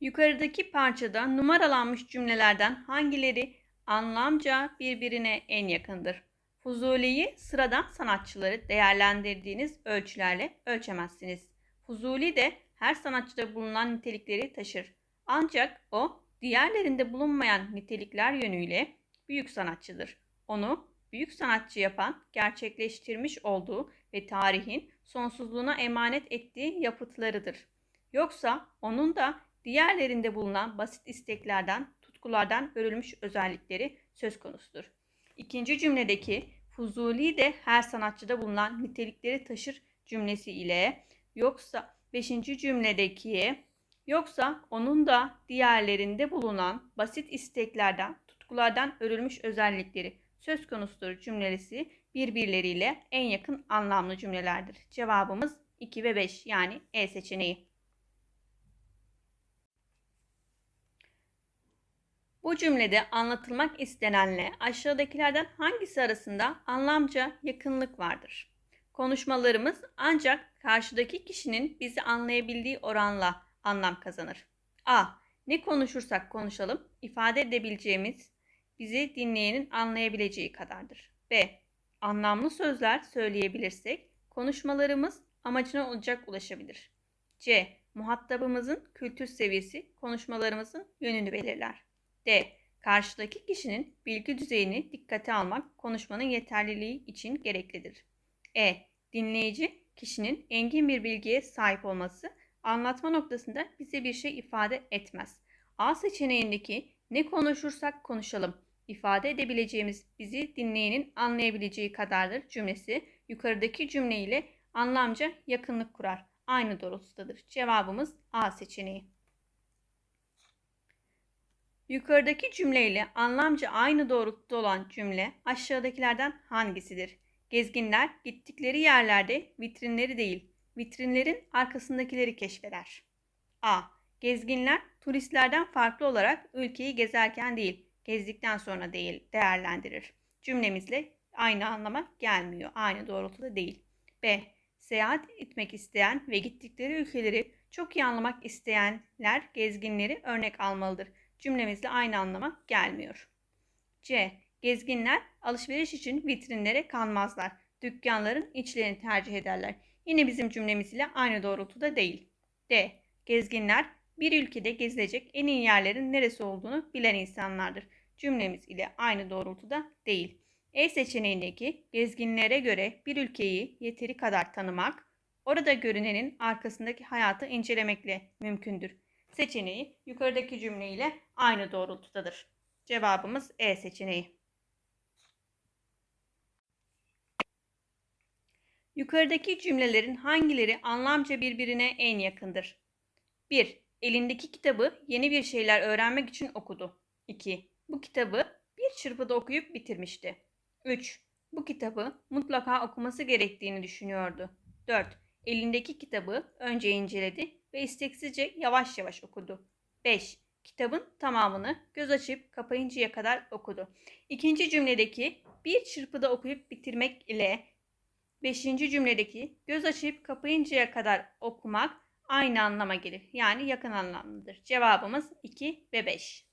Yukarıdaki parçada numaralanmış cümlelerden hangileri anlamca birbirine en yakındır? Fuzuli'yi sıradan sanatçıları değerlendirdiğiniz ölçülerle ölçemezsiniz. Fuzuli de her sanatçıda bulunan nitelikleri taşır. Ancak o diğerlerinde bulunmayan nitelikler yönüyle büyük sanatçıdır. Onu büyük sanatçı yapan, gerçekleştirmiş olduğu ve tarihin sonsuzluğuna emanet ettiği yapıtlarıdır. Yoksa onun da diğerlerinde bulunan basit isteklerden, tutkulardan örülmüş özellikleri söz konusudur. İkinci cümledeki Fuzuli de her sanatçıda bulunan nitelikleri taşır cümlesi ile yoksa beşinci cümledeki yoksa onun da diğerlerinde bulunan basit isteklerden, tutkulardan örülmüş özellikleri söz konusudur cümlesi birbirleriyle en yakın anlamlı cümlelerdir. Cevabımız 2 ve 5 yani E seçeneği. Bu cümlede anlatılmak istenenle aşağıdakilerden hangisi arasında anlamca yakınlık vardır? Konuşmalarımız ancak karşıdaki kişinin bizi anlayabildiği oranla anlam kazanır. A. Ne konuşursak konuşalım ifade edebileceğimiz bizi dinleyenin anlayabileceği kadardır. B. Anlamlı sözler söyleyebilirsek konuşmalarımız amacına olacak ulaşabilir. C. Muhatabımızın kültür seviyesi konuşmalarımızın yönünü belirler. Karşıdaki kişinin bilgi düzeyini dikkate almak konuşmanın yeterliliği için gereklidir. E. Dinleyici kişinin engin bir bilgiye sahip olması anlatma noktasında bize bir şey ifade etmez. A seçeneğindeki ne konuşursak konuşalım ifade edebileceğimiz bizi dinleyenin anlayabileceği kadardır cümlesi yukarıdaki cümle ile anlamca yakınlık kurar. Aynı doğrultudadır. Cevabımız A seçeneği. Yukarıdaki cümle ile anlamca aynı doğrultuda olan cümle aşağıdakilerden hangisidir? Gezginler gittikleri yerlerde vitrinleri değil, vitrinlerin arkasındakileri keşfeder. A. Gezginler turistlerden farklı olarak ülkeyi gezerken değil, gezdikten sonra değil değerlendirir. Cümlemizle aynı anlama gelmiyor. Aynı doğrultuda değil. B. Seyahat etmek isteyen ve gittikleri ülkeleri çok iyi anlamak isteyenler gezginleri örnek almalıdır. Cümlemizle aynı anlama gelmiyor. C. Gezginler alışveriş için vitrinlere kanmazlar. Dükkanların içlerini tercih ederler. Yine bizim cümlemiz ile aynı doğrultuda değil. D. Gezginler bir ülkede gezilecek en iyi yerlerin neresi olduğunu bilen insanlardır. Cümlemiz ile aynı doğrultuda değil. E seçeneğindeki gezginlere göre bir ülkeyi yeteri kadar tanımak, orada görünenin arkasındaki hayatı incelemekle mümkündür. Seçeneği yukarıdaki cümle ile aynı doğrultudadır. Cevabımız E seçeneği. Yukarıdaki cümlelerin hangileri anlamca birbirine en yakındır? 1. Elindeki kitabı yeni bir şeyler öğrenmek için okudu. 2. Bu kitabı bir çırpıda okuyup bitirmişti. 3. Bu kitabı mutlaka okuması gerektiğini düşünüyordu. 4. Elindeki kitabı önce inceledi ve isteksizce yavaş yavaş okudu. 5. Kitabın tamamını göz açıp kapayıncaya kadar okudu. İkinci cümledeki bir çırpıda okuyup bitirmek ile beşinci cümledeki göz açıp kapayıncaya kadar okumak aynı anlama gelir. Yani yakın anlamlıdır. Cevabımız 2 ve 5.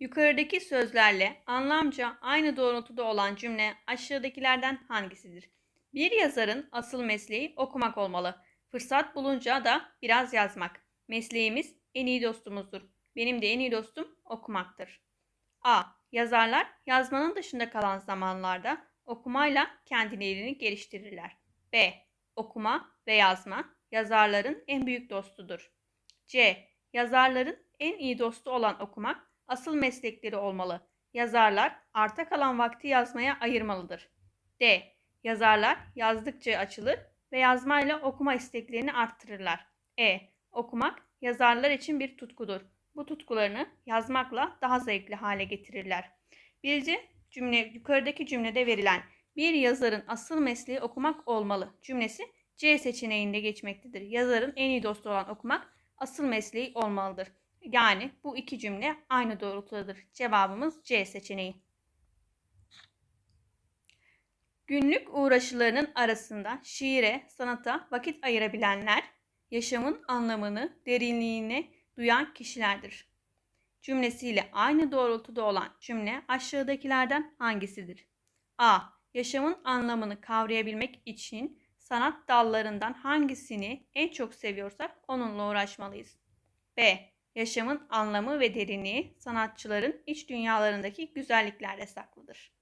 Yukarıdaki sözlerle anlamca aynı doğrultuda olan cümle aşağıdakilerden hangisidir? Bir yazarın asıl mesleği okumak olmalı. Fırsat bulunca da biraz yazmak. Mesleğimiz en iyi dostumuzdur. Benim de en iyi dostum okumaktır. A. Yazarlar yazmanın dışında kalan zamanlarda okumayla kendilerini geliştirirler. B. Okuma ve yazma yazarların en büyük dostudur. C. Yazarların en iyi dostu olan okumak asıl meslekleri olmalı. Yazarlar arta kalan vakti yazmaya ayırmalıdır. D. Yazarlar yazdıkça açılır ve yazmayla okuma isteklerini arttırırlar. E. Okumak yazarlar için bir tutkudur. Bu tutkularını yazmakla daha zevkli hale getirirler. Birinci cümle yukarıdaki cümlede verilen bir yazarın asıl mesleği okumak olmalı cümlesi C seçeneğinde geçmektedir. Yazarın en iyi dostu olan okumak asıl mesleği olmalıdır. Yani bu iki cümle aynı doğrultudadır. Cevabımız C seçeneği. Günlük uğraşılarının arasında şiire, sanata vakit ayırabilenler, yaşamın anlamını, derinliğini duyan kişilerdir. Cümlesiyle aynı doğrultuda olan cümle aşağıdakilerden hangisidir? A. Yaşamın anlamını kavrayabilmek için sanat dallarından hangisini en çok seviyorsak onunla uğraşmalıyız. B. Yaşamın anlamı ve derinliği sanatçıların iç dünyalarındaki güzelliklerde saklıdır.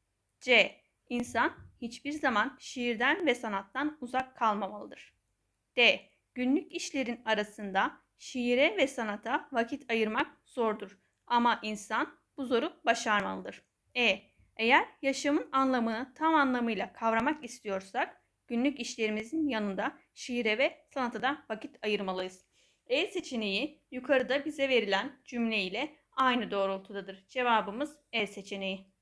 C. İnsan hiçbir zaman şiirden ve sanattan uzak kalmamalıdır. D. Günlük işlerin arasında şiire ve sanata vakit ayırmak zordur ama insan bu zoru başarmalıdır. E. Eğer yaşamın anlamını tam anlamıyla kavramak istiyorsak günlük işlerimizin yanında şiire ve sanata da vakit ayırmalıyız. E seçeneği yukarıda bize verilen cümle ile aynı doğrultudadır. Cevabımız E seçeneği.